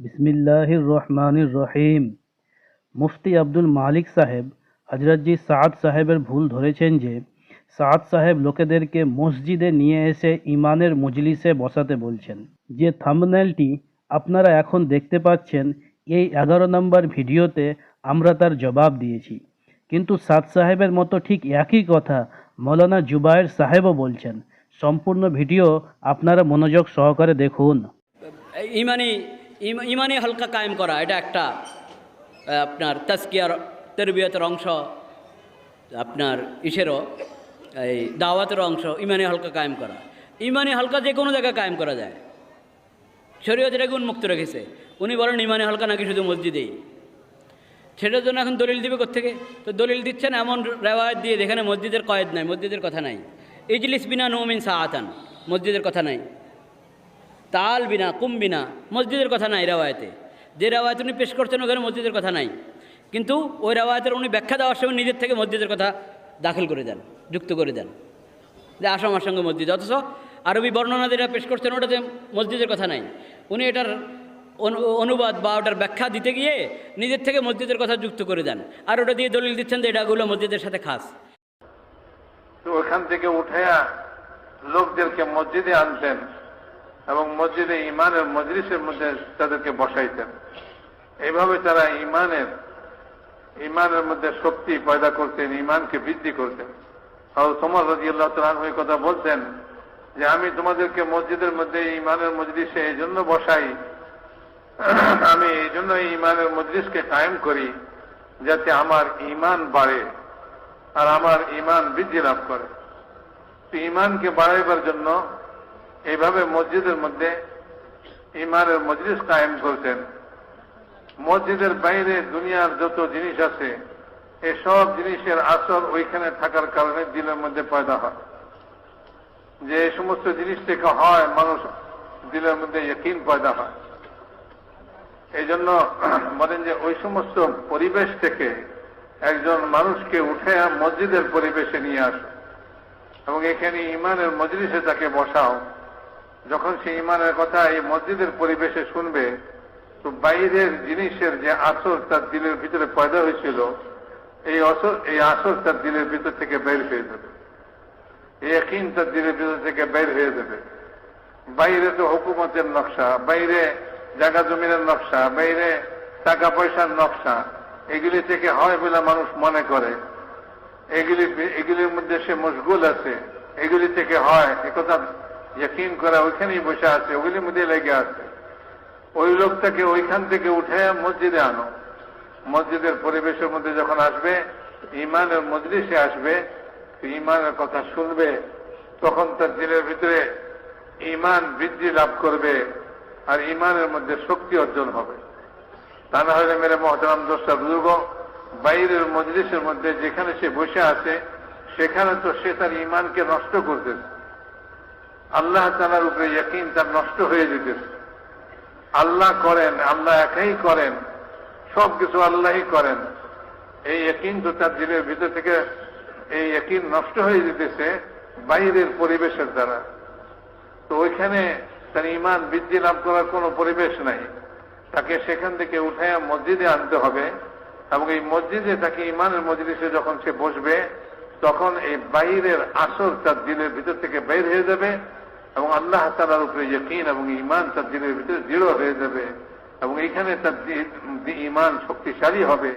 বিসমিল্লাহির রহমানির রহিম। মুফতি আব্দুল মালিক সাহেব হজরতজি সাদ সাহেবের ভুল ধরেছেন যে, সাদ সাহেব লোকেদেরকে মসজিদে নিয়ে এসে ইমানের মজলিসে বসাতে বলছেন। যে থাম্বনেলটি আপনারা এখন দেখতে পাচ্ছেন, এই এগারো নম্বর ভিডিওতে আমরা তার জবাব দিয়েছি। কিন্তু সাদ সাহেবের মতো ঠিক একই কথা মৌলানা জুবায়ের সাহেবও বলছেন। সম্পূর্ণ ভিডিও আপনারা মনোযোগ সহকারে দেখুন। ইমানি ইম- ইমানি হালকা কায়েম করা, এটা একটা আপনার তাস্কিয়ার তেরবিয়তের অংশ, আপনার ইসেরও, এই দাওয়াতের অংশ, ইমানে হালকা কায়েম করা। ইমানে হালকা যে কোনো জায়গায় কায়েম করা যায়। শরীয়ত এটাকে উন্মুক্ত রেখেছে। উনি বলেন, ইমানে হালকা নাকি শুধু মসজিদেই? সেটার জন্য এখন দলিল দিবে কোথেকে তো দলিল দিচ্ছেন এমন রেওয়ায়ত দিয়ে যেখানে মসজিদের কয়েদ নাই, মসজিদের কথা নাই। ইজলিস বিনা নৌমিন সাহাতান মসজিদের কথা নাই। তাল বিনা, কুম বিনা, মসজিদের কথা নাই রেওয়ায়তে। যে রেওয়ায়ত উনি পেশ করছেন, ওখানে মসজিদের কথা নাই। কিন্তু ওই রেওয়ায়তের উনি ব্যাখ্যা দেওয়ার সময় নিজের থেকে মসজিদের কথা দাখিল করে দেন, যুক্ত করে দেন। যে আসো আমার সঙ্গে মসজিদ। অথচ আরবি বর্ণনা যেটা পেশ করছেন, ওটাতে মসজিদের কথা নাই। উনি এটার অনু- অনুবাদ বা ওটার ব্যাখ্যা দিতে গিয়ে নিজের থেকে মসজিদের কথা যুক্ত করে দেন। আর ওটা দিয়ে দলিল দিচ্ছেন যে এটাগুলো মসজিদের সাথে খাস। ওখান থেকে উঠে লোকদেরকে মসজিদে আনতেন। এবং মসজিদে ইমানের মজলিসের মধ্যে তাদেরকে বসাইতেন। এইভাবে তারা ইমানের ইমানের মধ্যে শক্তি পয়দা করতেন ইমানকে বৃদ্ধি করতেন। আর তোমার রাজি আল্লাহ কথা বলতেন যে, আমি তোমাদেরকে মসজিদের মধ্যে ইমানের মজলিসে এই জন্য বসাই, আমি এই জন্য ইমানের মজলিসকে কায়েম করি যাতে আমার ইমান বাড়ে আর আমার ইমান বৃদ্ধি লাভ করে। তো ইমানকে বাড়াইবার জন্য এইভাবে মসজিদের মধ্যে ইমানের মজলিস কায়েম করতেন। মসজিদের বাইরে দুনিয়ার যত জিনিস আছে, এসব জিনিসের আসর ওইখানে থাকার কারণে দিলের মধ্যে পয়দা হয়। যে এই সমস্ত জিনিস থেকে হয়, মানুষ দিলের মধ্যে ইয়কিন পয়দা হয়। এই জন্য বলেন যে ওই সমস্ত পরিবেশ থেকে একজন মানুষকে উঠে মসজিদের পরিবেশে নিয়ে আসো এবং এখানে ইমানের মজলিসে তাকে বসাও। যখন সে ইমানের কথা এই মসজিদের পরিবেশে শুনবে, তো বাইরের জিনিসের যে আসর তার দিলের ভিতরে পয়দা হয়েছিল, এই আসর এই আসর তার দিলের ভিতর থেকে বের হয়ে যাবে। এই তার দিলের ভিতর থেকে বের হয়ে যাবে। বাইরে তো হুকুমতের নকশা, বাইরে জায়গা জমিনের নকশা, বাইরে টাকা পয়সার নকশা, এগুলি থেকে হয় বলে মানুষ মনে করে। এগুলি, এগুলির মধ্যে সে মশগুল আছে, এগুলি থেকে হয়, একথা ইয়কিন করা ওইখানেই বসে আছে ওগুলির মধ্যে লেগে আছে ওই লোকটাকে ওইখান থেকে উঠে মসজিদে আনো। মসজিদের পরিবেশের মধ্যে যখন আসবে, ইমানের মজলিসে আসবে, ইমানের কথা শুনবে, তখন তার দিনের ভিতরে ইমান বৃদ্ধি লাভ করবে আর ইমানের মধ্যে শক্তি অর্জন হবে। তা না হলে মেরে মহতারাম দোষটা বুজুর্গ, বাইরের মজলিসের মধ্যে যেখানে সে বসে আছে, সেখানে তো সে তার ইমানকে নষ্ট করতেছে। আল্লাহ তালার উপরে ইয়কিন তার নষ্ট হয়ে যেতেছে। আল্লাহ করেন, আল্লাহ একাই করেন সব কিছু আল্লাহই করেন। এই একিন তো তার দিলের ভিতর থেকে এই ইয়কিন নষ্ট হয়ে যেতেছে বাইরের পরিবেশের দ্বারা। তো ওইখানে তার ইমান বৃদ্ধি লাভ করার কোনো পরিবেশ নাই। তাকে সেখান থেকে উঠাইয়া মসজিদে আনতে হবে এবং এই মসজিদে তাকে ইমানের মজলিসে যখন সে বসবে, তখন এই বাইরের আসর তার দিলের ভিতর থেকে বের হয়ে যাবে এবং আল্লাহ তালার উপরে ইয়কিন এবং ইমান তার দিনের ভিতরে দৃঢ় হয়ে যাবে এবং এখানে তার ইমান শক্তিশালী হবে।